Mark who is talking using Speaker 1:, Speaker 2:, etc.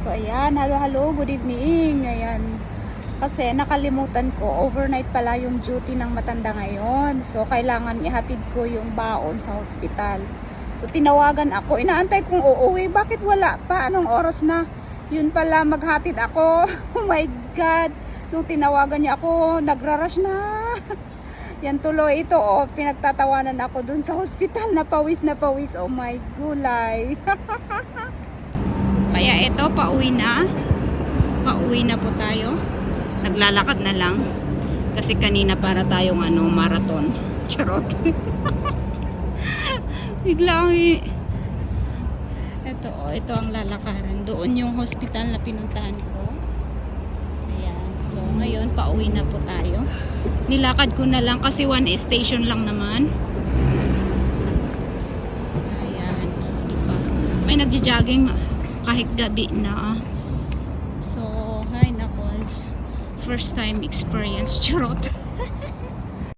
Speaker 1: So ayan, hello, good evening. Ayan. Kasi nakalimutan ko, overnight pala yung duty ng matanda ngayon. So kailangan ihatid ko yung baon sa hospital. So tinawagan ako, inaantay kong uuwi, bakit wala pa? Anong oras na? Yun pala, maghatid ako. oh my God. Nung tinawagan niya ako, nagrarush na. Yan tuloy ito, oh, pinagtatawanan ako dun sa hospital na pawis na pawis. Oh my gulay. Kaya ito, pauwi na. Pauwi na po tayo. Naglalakad na lang. Kasi kanina para tayong ano, marathon. Charot. Biglang i- ito, oh, ito ang lalakaran. Doon yung hospital na pinuntahan ko. Ayan. So, ngayon, pauwi na po tayo. Nilakad ko na lang kasi one station lang naman. Ayan. May nagja-jogging kahit gabi na. So, hi nako. First time experience. Charot.